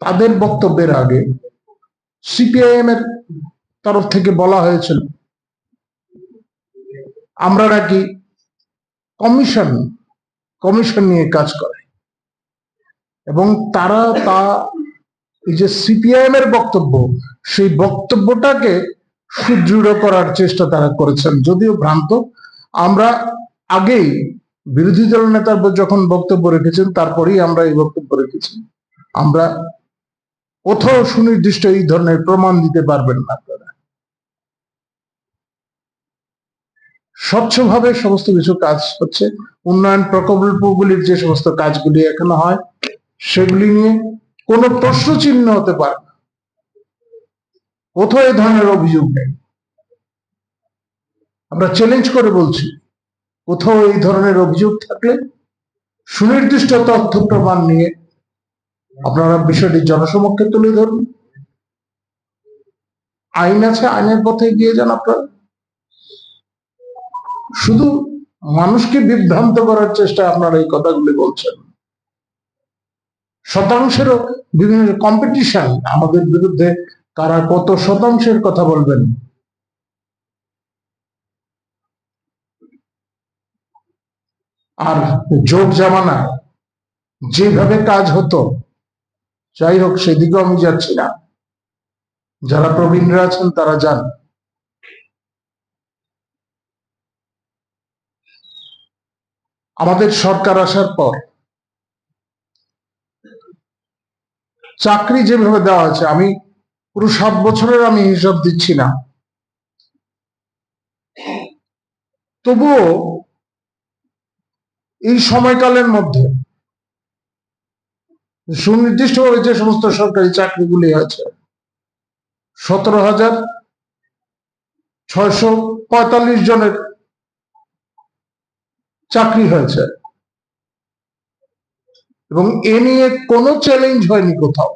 তাদের বক্তব্যের আগে সিপিআইএম এর তরফ থেকে বলা হয়েছিল, আমরা নাকি কমিশন কমিশন নিয়ে কাজ করে। এবং তারা তা, এই যে সিপিআইএম এর বক্তব্য, সেই বক্তব্যটাকে সুদৃঢ় করার চেষ্টা তারা করেছেন। যদিও ভ্রান্ত, আমরা আগেই বিরোধী দল নেতার যখন বক্তব্য রেখেছেন, তারপরেই আমরা এই বক্তব্য রেখেছি। আমরা কোথাও সুনির্দিষ্ট এই ধরনের প্রমাণ দিতে পারবেন না আপনারা। স্বচ্ছভাবে সমস্ত কিছু কাজ হচ্ছে। উন্নয়ন প্রকল্পগুলির যে সমস্ত কাজগুলি এখনও হয়, সেগুলি নিয়ে কোনো প্রশ্ন চিহ্ন হতে পারে না। কোথাও এই ধরনের অভিযোগ নেই। আমরা চ্যালেঞ্জ করে বলছি, কোথাও এই ধরনের অভিযোগ থাকলে সুনির্দিষ্ট তথ্য প্রমাণ নিয়ে আপনারা বিষয়টি জনসমক্ষে তুলে ধরুন। আইন আছে, আইনের পথে গিয়ে যান আপনারা। শুধু মানুষকে বিভ্রান্ত করার চেষ্টা আপনারা এই কথাগুলি বলছেন। শতাংশেরও বিভিন্ন কম্পিটিশন আমাদের বিরুদ্ধে কারা কত শতাংশের কথা বলবেন? আর যোগ জামানায় যেভাবে কাজ হতো যাই হোক, সেদিকেও আমি যাচ্ছি না। যারা প্রবীণরা আছেন, তারা যান। আমাদের সরকার আসার পর চাকরি যেভাবে দেওয়া আছে, আমি পুরো সাত বছরের আমি হিসাব দিচ্ছি না। তবুও এই সময়কালের মধ্যে সুনির্দিষ্টভাবে যে সমস্ত সরকারি চাকরিগুলি আছে, সতেরো হাজার ছয়শো পঁয়তাল্লিশ জনের চাকরি হয়েছে। এবং এ নিয়ে কোনো চ্যালেঞ্জ হয়নি কোথাও।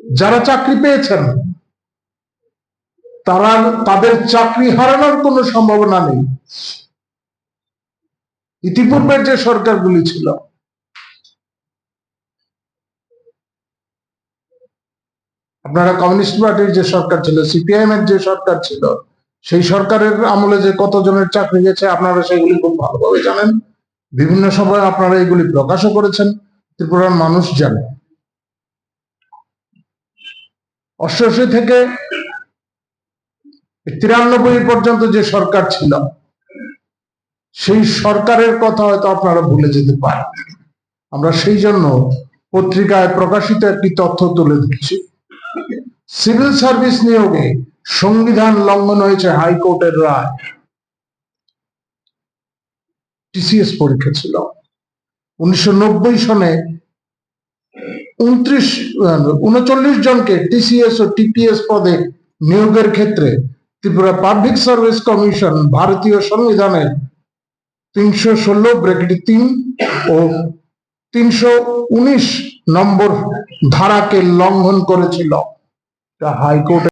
যারা চাকরি পেয়েছেন, তারা তাদের চাকরি হারানোর কোনো সম্ভাবনা নেই। ইতিপূর্বের যে সরকারগুলি ছিল। আপনারা কমিউনিস্ট পার্টির যে সরকার ছিল, সিপিআইএম এর যে সরকার ছিল, সেই সরকারের আমলে যে কতজনের চাকরি গেছে আপনারা সেগুলি খুব ভালোভাবে জানেন। বিভিন্ন সময় আপনারা এগুলি প্রকাশও করেছেন। ত্রিপুরার মানুষ জানে। অষ্টআশি থেকে তিরানব্বই পর্যন্ত যে সরকার ছিল সেই সরকারের কথা হয়তো আপনারা ভুলে যেতে পারেন আমরা সেই জন্য পত্রিকায় প্রকাশিত একটি তথ্য তুলে দিচ্ছি সিভিল সার্ভিস নিয়োগে সংবিধান লঙ্ঘন হয়েছে হাইকোর্টের রায়। টিসিএস পরীক্ষা ছিল। উনিশশো নব্বই সনে উনত্রিশ, উনচল্লিশ জনকে টিসিএস ও টিপিএস পদে নিয়োগের ক্ষেত্রে ত্রিপুরা পাবলিক সার্ভিস কমিশন ভারতীয় সংবিধানের তিনশো ষোলো ব্রেকেট তিন ও তিনশো উনিশ নম্বর ধারাকে লঙ্ঘন করেছিল। হাইকোর্ট